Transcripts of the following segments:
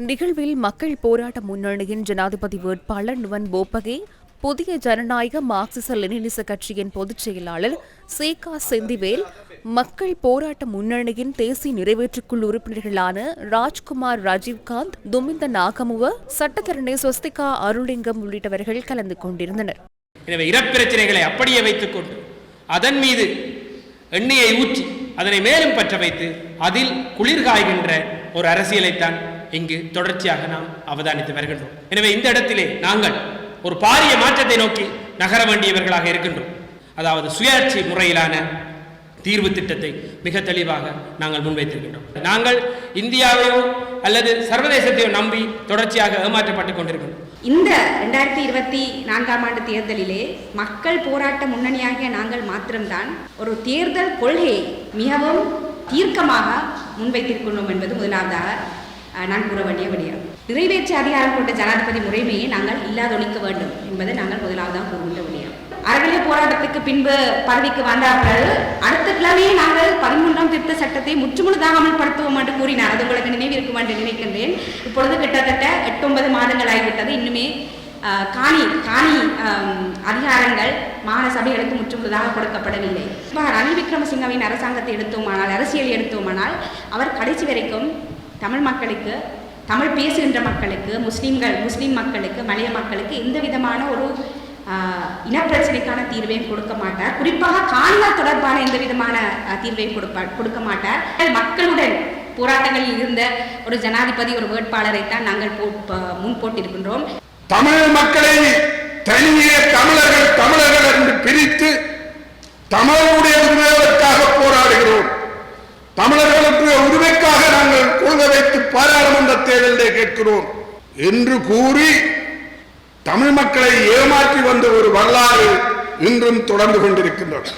நிகழ்வில் மக்கள் போராட்ட முன்னணியின் ஜனாதிபதி வேட்பாளர் நுவன் போப்பகே புதிய ஜனநாயக மார்க்சிச லெனினிச கட்சியின் பொதுச் செயலாளர் சேகா செந்திவேல் மக்கள் போராட்ட முன்னணியின் தேசிய நிறைவேற்றுக்குழு உறுப்பினர்களான ராஜ்குமார் ராஜீவ்காந்த் துமிந்த நாகமுவ சட்டத்தரணி ஸ்வஸ்திகா அருளிங்கம் உள்ளிட்டவர்கள் கலந்து கொண்டிருந்தனர். எனவே இறப்பிரச்சனைகளை அப்படியே வைத்துக் கொண்டு அதன் மீது எண்ணெயை ஊற்றி அதனை மேலும் பற்ற வைத்து அதில் குளிர்காய்கின்ற ஒரு அரசியலைத்தான் இங்கு தொடர்ச்சியாக நாம் அவதானித்து வருகின்றோம். எனவே இந்த இடத்திலே நாங்கள் ஒரு பாரிய மாற்றத்தை நோக்கி நகர வேண்டியவர்களாக இருக்கின்றோம். அதாவது சுயாட்சி முறையிலான தீர்வு திட்டத்தை மிக தெளிவாக நாங்கள் முன்வைத்திருக்கின்றோம். நாங்கள் இந்தியாவையோ அல்லது சர்வதேசத்தையோ நம்பி தொடர்ச்சியாக ஏமாற்றப்பட்டு கொண்டிருக்கின்றோம். இந்த ரெண்டாயிரத்தி இருபத்தி நான்காம் ஆண்டு தேர்தலிலே மக்கள் போராட்ட முன்னணியாகிய நாங்கள் மாத்திரம்தான் ஒரு தேர்தல் கொள்கையை மிகவும் தீர்க்கமாக முன்வைத்திருக்கின்றோம் என்பது முதலாவதாக நான் கூற வேண்டிய விடயம் நிறைவேற்று அதிகாரம் கொண்ட ஜனாதிபதி முறைமையை நாங்கள் இல்லாதொழிக்க வேண்டும் என்பதை நாங்கள் முதலாவதாக கூறுகின்ற விடயம் அறநிலை போராட்டத்துக்கு பின்பு பதவிக்கு வந்த பிறகு அடுத்த கிழமையே நாங்கள் பதிமூன்றாம் திருத்த சட்டத்தை முற்றுமுழுதாக அமல்படுத்துவோம் என்று கூறினார். அது உங்களுக்கு நினைவிருக்கும் என்று நினைக்கின்றேன். இப்பொழுது கிட்டத்தட்ட எட்டு ஒன்பது மாதங்கள் ஆகிவிட்டது. இன்னுமே காணி காணி அதிகாரங்கள் மாகாண சபைகளுக்கு முற்றுமுழுதாக கொடுக்கப்படவில்லை. ரணில் விக்ரமசிங்கவின் அரசாங்கத்தை எடுத்தோமானால் அரசியல் எடுத்தோமானால் அவர் கடைசி வரைக்கும் தமிழ் மக்களுக்கு தமிழ் பேசுகின்ற மக்களுக்கு முஸ்லீம்கள் முஸ்லீம் மக்களுக்கு மலைய மக்களுக்கு எந்த விதமான ஒரு இனப்பிரச்சனைக்கான தீர்வையும் கொடுக்க மாட்டார். குறிப்பாக காணிகள் தொடர்பான எந்த விதமான தீர்வையும் கொடுப்பா கொடுக்க மாட்டார். மக்களுடன் போராட்டங்களில் இருந்த ஒரு ஜனாதிபதி ஒரு வேட்பாளரை தான் நாங்கள் போ முன் போட்டிருக்கின்றோம். தமிழ் மக்களை தனியே தமிழர்கள் தமிழர்கள் என்று பிரித்து தமிழருடைய உரிமைகளுக்காக போராடுகிறோம் தமிழர்களுக்கு உரிமைக்காக நாங்கள் கொள்கை வைத்து பாராளுமன்ற தேர்தலே கேட்கிறோம் என்று கூறி தமிழ் மக்களை ஏமாற்றி வந்த ஒரு வரலாறு இன்றும் தொடர்ந்து கொண்டிருக்கின்றது.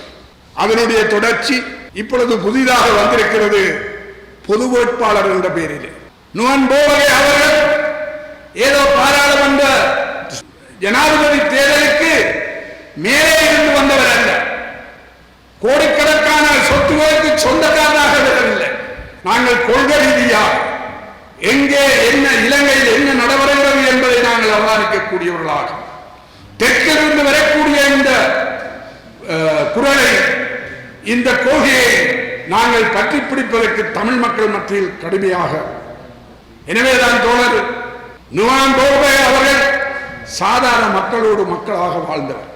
அதனுடைய தொடர்ச்சி இப்பொழுது புதிதாக வந்திருக்கிறது பொது வேட்பாளர் என்ற பெயரிலே. நுவன் போவகை அவர்கள் ஏதோ பாராளுமன்ற ஜனாதிபதி தேர்தலுக்கு மேலே இருந்து வந்தவர் அல்ல. கோடிக்கணக்கான சொத்துகளுக்கு சொந்தக்காரராக வரவில்லை நாங்கள் கொள்கை ரீதியாக எங்கே என்ன இலங்கையில் என்ன நடைபெறுகிறது என்பதை நாங்கள் அவதானிக்கக்கூடியவர்களாக. தெற்கிலிருந்து வரக்கூடிய இந்த குரலை இந்த கோகையை நாங்கள் பற்றி பிடிப்பதற்கு தமிழ் மக்கள் மத்தியில் கடுமையாக. எனவேதான் தோழர் நுவான் கோபே அவர்கள் சாதாரண மக்களோடு மக்களாக வாழ்ந்தவர்.